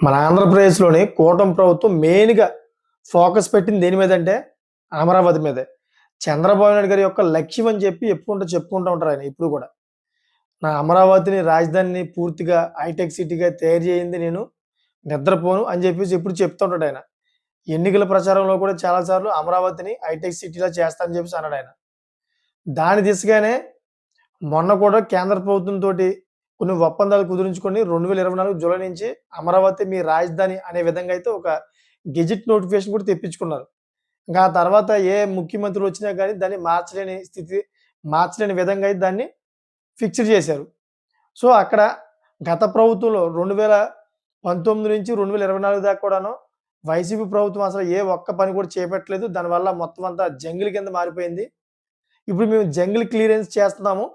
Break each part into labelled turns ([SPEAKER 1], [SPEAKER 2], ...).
[SPEAKER 1] మన ఆంధ్రప్రదేశ్‌లోని కూటమి ప్రభుత్వం మెయిన్‌గా ఫోకస్ పెట్టింది దేని మీదంటే అమరావతి మీదే. చంద్రబాబు నాయుడు గారి యొక్క లక్ష్యం అని చెప్పి ఎప్పుకుంటూ చెప్పుకుంటూ ఉంటారు ఆయన ఇప్పుడు కూడా. నా అమరావతిని రాజధానిని పూర్తిగా హైటెక్ సిటీగా తయారు చేయింది నేను. నిద్రపోను అని చెప్పేసి ఎప్పుడు చెప్తూ ఉంటాడు ఆయన. ఎన్నికల ప్రచారంలో కూడా చాలా సార్లు అమరావతిని హైటెక్ సిటీలా చేస్తానని చెప్పేసి అన్నాడు ఆయన. దాని దిశగానే మొన్న కూడా కేంద్ర ప్రభుత్వంతో కొన్ని ఒప్పందాలు కుదురించుకొని రెండు వేల ఇరవై నాలుగు జూలై నుంచి అమరావతి మీ రాజధాని అనే విధంగా అయితే ఒక గెజిట్ నోటిఫికేషన్ కూడా తెప్పించుకున్నారు. ఇంకా ఆ తర్వాత ఏ ముఖ్యమంత్రి వచ్చినా కానీ దాన్ని మార్చలేని స్థితి మార్చలేని విధంగా అయితే దాన్ని ఫిక్స్డ్ చేశారు. సో, అక్కడ గత ప్రభుత్వంలో 2019 నుంచి 2024 దాకా కూడాను వైసీపీ ప్రభుత్వం అసలు ఏ ఒక్క పని కూడా చేపట్టలేదు. దానివల్ల మొత్తం అంతా జంగిల్ కింద మారిపోయింది. ఇప్పుడు మేము జంగిల్ క్లియరెన్స్ చేస్తున్నాము.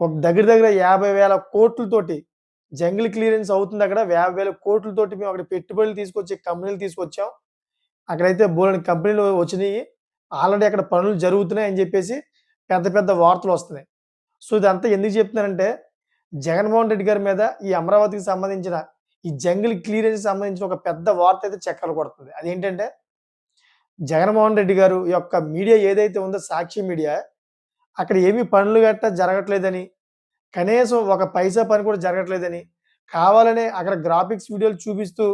[SPEAKER 1] ఒక దగ్గర దగ్గర యాభై వేల కోట్లతోటి జంగిల్ క్లియరెన్స్ అవుతుంది అక్కడ. యాభై వేల కోట్లతోటి మేము అక్కడ పెట్టుబడులు తీసుకొచ్చి కంపెనీలు తీసుకొచ్చాం. అక్కడైతే బోలని కంపెనీలు వచ్చినాయి ఆల్రెడీ అక్కడ పనులు జరుగుతున్నాయి అని చెప్పేసి పెద్ద పెద్ద వార్తలు వస్తున్నాయి. సో, ఇదంతా ఎందుకు చెప్తున్నానంటే జగన్మోహన్ రెడ్డి గారి మీద ఈ అమరావతికి సంబంధించిన ఈ జంగిల్ క్లియరెన్స్‌కి సంబంధించిన ఒక పెద్ద వార్త అయితే చక్కలు కొడుతుంది. అదేంటంటే జగన్మోహన్ రెడ్డి గారు యొక్క మీడియా ఏదైతే ఉందో సాక్షి మీడియా అక్కడ ఏమి పనులు గట్టా జరగట్లేదని, కనీసం ఒక పైసా పని కూడా జరగట్లేదని, కావాలనే అక్కడ గ్రాఫిక్స్ వీడియోలు చూపిస్తూ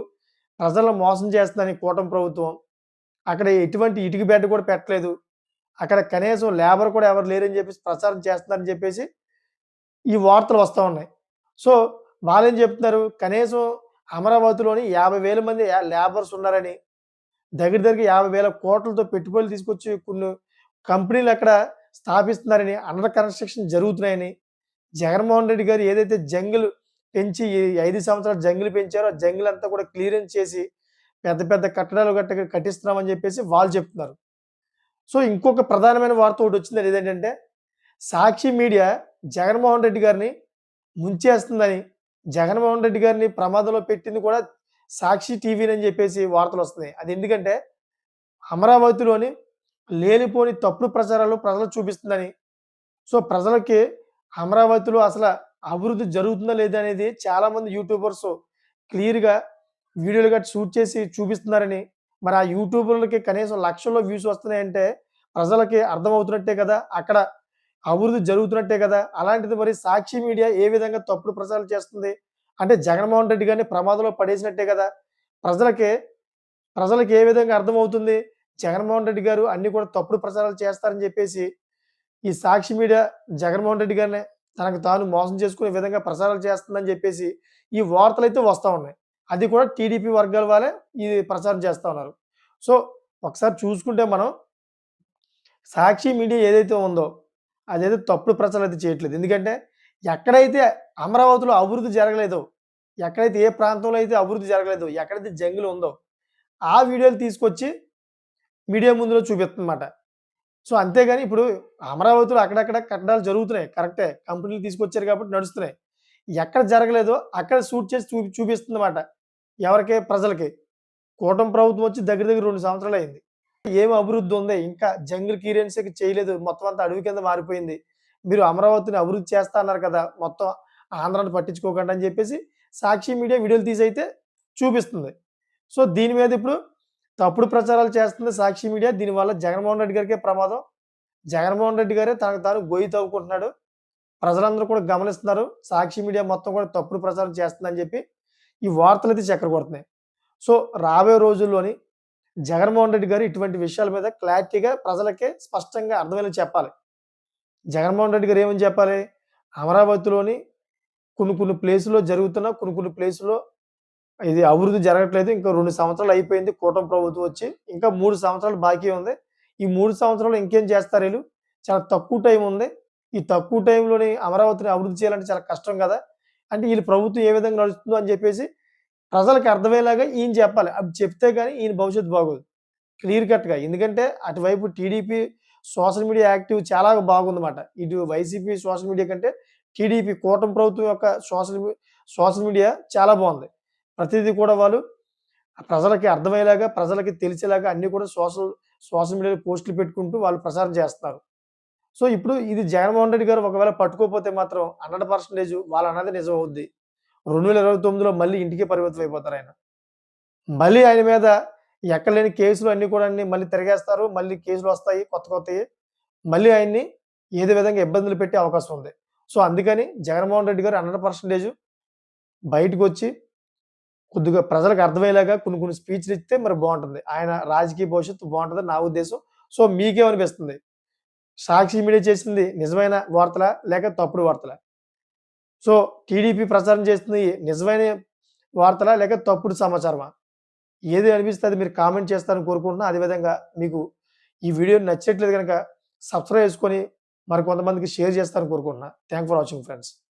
[SPEAKER 1] ప్రజలను మోసం చేస్తుందని కూటమి ప్రభుత్వం. అక్కడ ఎటువంటి ఇటుక బెడ్ కూడా పెట్టలేదు. అక్కడ కనీసం లేబర్ కూడా ఎవరు లేరని చెప్పేసి ప్రచారం చేస్తున్నారని చెప్పేసి ఈ వార్తలు వస్తూ ఉన్నాయి. సో, వాళ్ళేం చెప్తున్నారు కనీసం అమరావతిలోని యాభై వేల మంది లేబర్స్ ఉన్నారని, దగ్గర దగ్గర యాభై వేల కోట్లతో పెట్టుబడులు తీసుకొచ్చి కొన్ని కంపెనీలు అక్కడ స్థాపిస్తున్నారని, అండర్ కన్‌స్ట్రక్షన్ జరుగుతున్నాయని, జగన్మోహన్ రెడ్డి గారు ఏదైతే జంగిల్ పెంచి ఐదు సంవత్సరాలు జంగిల్ పెంచారో ఆ జంగిల్ అంతా కూడా క్లియరెన్స్ చేసి పెద్ద పెద్ద కట్టడాలు కట్ట కట్టిస్తున్నామని చెప్పేసి వాళ్ళు చెప్తున్నారు. సో, ఇంకొక ప్రధానమైన వార్త ఒకటి ఒకటొచ్చింది. అదేంటంటే సాక్షి మీడియా జగన్మోహన్ రెడ్డి గారిని ముంచేస్తుందని, జగన్మోహన్ రెడ్డి గారిని ప్రమాదంలో పెట్టింది కూడా సాక్షి టీవీనని చెప్పేసి వార్తలు వస్తున్నాయి అది ఎందుకంటే అమరావతిలోని లేనిపోని తప్పుడు ప్రచారాలు ప్రజలు చూపిస్తుందని. సో, ప్రజలకి అమరావతిలో అసలు అభివృద్ధి జరుగుతుందా లేదా అనేది చాలామంది యూట్యూబర్స్ క్లియర్‌గా వీడియోలు గట్టా షూట్ చేసి చూపిస్తున్నారని, మరి ఆ యూట్యూబర్లకి కనీసం లక్షల్లో వ్యూస్ వస్తున్నాయంటే ప్రజలకి అర్థమవుతున్నట్టే కదా! అక్కడ అభివృద్ధి జరుగుతున్నట్టే కదా! అలాంటిది మరి సాక్షి మీడియా ఏ విధంగా తప్పుడు ప్రచారాలు చేస్తుంది? అంటే జగన్మోహన్ రెడ్డి గారిని ప్రమాదంలో పడేసినట్టే కదా! ప్రజలకి ప్రజలకి ఏ విధంగా అర్థమవుతుంది? జగన్మోహన్ రెడ్డి గారు అన్నీ కూడా తప్పుడు ప్రచారాలు చేస్తారని చెప్పేసి ఈ సాక్షి మీడియా జగన్మోహన్ రెడ్డి గారినే తనకు తాను మోసం చేసుకునే విధంగా ప్రచారాలు చేస్తుందని చెప్పేసి ఈ వార్తలైతే వస్తూ ఉన్నాయి. అది కూడా టీడీపీ వర్గాల వాళ్ళే ఇది ప్రచారం చేస్తూ ఉన్నారు. సో, ఒకసారి చూసుకుంటే మనం సాక్షి మీడియా ఏదైతే ఉందో అదైతే తప్పుడు ప్రచారం అయితే చేయట్లేదు. ఎందుకంటే ఎక్కడైతే అమరావతిలో అభివృద్ధి జరగలేదో, ఎక్కడైతే ఏ ప్రాంతంలో అయితే అభివృద్ధి జరగలేదో, ఎక్కడైతే జంగులు ఉందో ఆ వీడియోలు తీసుకొచ్చి మీడియా ముందులో చూపిస్తుందన్నమాట. సో, అంతేగాని ఇప్పుడు అమరావతిలో అక్కడక్కడ కట్టడాలు జరుగుతున్నాయి. కరెక్టే. కంపెనీలు తీసుకొచ్చారు కాబట్టి నడుస్తున్నాయి. ఎక్కడ జరగలేదో అక్కడ షూట్ చేసి చూపి చూపిస్తుందన్నమాట. ఎవరికి? ప్రజలకి. కూటమి ప్రభుత్వం వచ్చి దగ్గర దగ్గర రెండు సంవత్సరాలు అయింది ఏమి అభివృద్ధి ఉంది? ఇంకా జంగిల్ క్లియరెన్స్‌కి చేయలేదు. మొత్తం అంతా అడవి కింద మారిపోయింది. మీరు అమరావతిని అభివృద్ధి చేస్తా అన్నారు కదా! మొత్తం ఆంధ్రాన్ని పట్టించుకోకండి అని చెప్పేసి సాక్షి మీడియా వీడియోలు తీసి అయితే చూపిస్తుంది. సో, దీని మీద ఇప్పుడు తప్పుడు ప్రచారాలు చేస్తుంది సాక్షి మీడియా. దీనివల్ల జగన్మోహన్ రెడ్డి గారికే ప్రమాదం. జగన్మోహన్ రెడ్డి గారే తనకు తాను గొయ్యి తవ్వుకుంటున్నాడు. ప్రజలందరూ కూడా గమనిస్తున్నారు. సాక్షి మీడియా మొత్తం కూడా తప్పుడు ప్రచారం చేస్తుందని చెప్పి ఈ వార్తలైతే చక్కర కొడుతున్నాయి. సో, రాబోయే రోజుల్లోని జగన్మోహన్ రెడ్డి గారు ఇటువంటి విషయాల మీద క్లారిటీగా ప్రజలకే స్పష్టంగా అర్థమయ్యేలా చెప్పాలి. జగన్మోహన్ రెడ్డి గారు ఏమని చెప్పాలి? అమరావతిలోని కొన్ని కొన్ని ప్లేసుల్లో జరుగుతున్న కొన్ని కొన్ని ప్లేసుల్లో ఇది అభివృద్ధి జరగట్లేదు. ఇంకా రెండు సంవత్సరాలు అయిపోయింది కూటమి ప్రభుత్వం వచ్చి. ఇంకా మూడు సంవత్సరాలు బాకీ ఉంది. ఈ మూడు సంవత్సరాలు ఇంకేం చేస్తారు వీళ్ళు చాలా తక్కువ టైం ఉంది. ఈ తక్కువ టైంలోని అమరావతిని అభివృద్ధి చేయాలంటే చాలా కష్టం కదా! అంటే వీళ్ళు ప్రభుత్వం ఏ విధంగా నడుస్తుందో అని చెప్పేసి ప్రజలకు అర్థమయ్యేలాగా ఈయన చెప్పాలి. అది చెప్తే కానీ ఈయన భవిష్యత్తు బాగోదు. క్లియర్ కట్‌గా. ఎందుకంటే అటువైపు టీడీపీ సోషల్ మీడియా యాక్టివ్ చాలా బాగుందన్నమాట. ఇటు వైసీపీ సోషల్ మీడియా కంటే టీడీపీ కూటమి ప్రభుత్వం యొక్క సోషల్ మీ సోషల్ మీడియా చాలా బాగుంది. ప్రతిదీ కూడా వాళ్ళు ప్రజలకి అర్థమయ్యేలాగా, ప్రజలకి తెలిసేలాగా అన్నీ కూడా సోషల్ సోషల్ మీడియాలో పోస్టులు పెట్టుకుంటూ వాళ్ళు ప్రచారం చేస్తారు. సో, ఇప్పుడు ఇది జగన్మోహన్ రెడ్డి గారు ఒకవేళ పట్టుకోకపోతే మాత్రం హండ్రెడ్ పర్సెంటేజ్ వాళ్ళు అన్నది నిజం అవుద్ది. రెండు వేల ఇరవై తొమ్మిదిలో మళ్ళీ ఇంటికే పరిమితం అయిపోతారు ఆయన. మళ్ళీ ఆయన మీద ఎక్కలేని కేసులు అన్నీ కూడా అన్ని మళ్ళీ తిరగేస్తారు. మళ్ళీ కేసులు వస్తాయి కొత్త కొత్తవి మళ్ళీ ఆయన్ని ఏదో విధంగా ఇబ్బందులు పెట్టే అవకాశం ఉంది. సో అందుకని జగన్మోహన్ రెడ్డి గారు హండ్రెడ్ పర్సెంటేజ్ బయటకు వచ్చి కొద్దిగా ప్రజలకు అర్థమయ్యేలాగా కొన్ని కొన్ని స్పీచ్లు ఇస్తే మరి బాగుంటుంది. ఆయన రాజకీయ భవిష్యత్తు బాగుంటుంది నా ఉద్దేశం. సో మీకేమనిపిస్తుంది? సాక్షి మీడియా చేసింది నిజమైన వార్తలా లేక తప్పుడు వార్తల? సో టీడీపీ ప్రచారం చేస్తుంది నిజమైన వార్తలా లేక తప్పుడు సమాచారమా? ఏది అనిపిస్తే అది మీరు కామెంట్ చేస్తారని కోరుకుంటున్నా. అదేవిధంగా మీకు ఈ వీడియో నచ్చట్లేదు కనుక సబ్స్క్రైబ్ చేసుకొని మరి కొంతమందికి షేర్ చేస్తారని కోరుకుంటున్నా. Thank for watching friends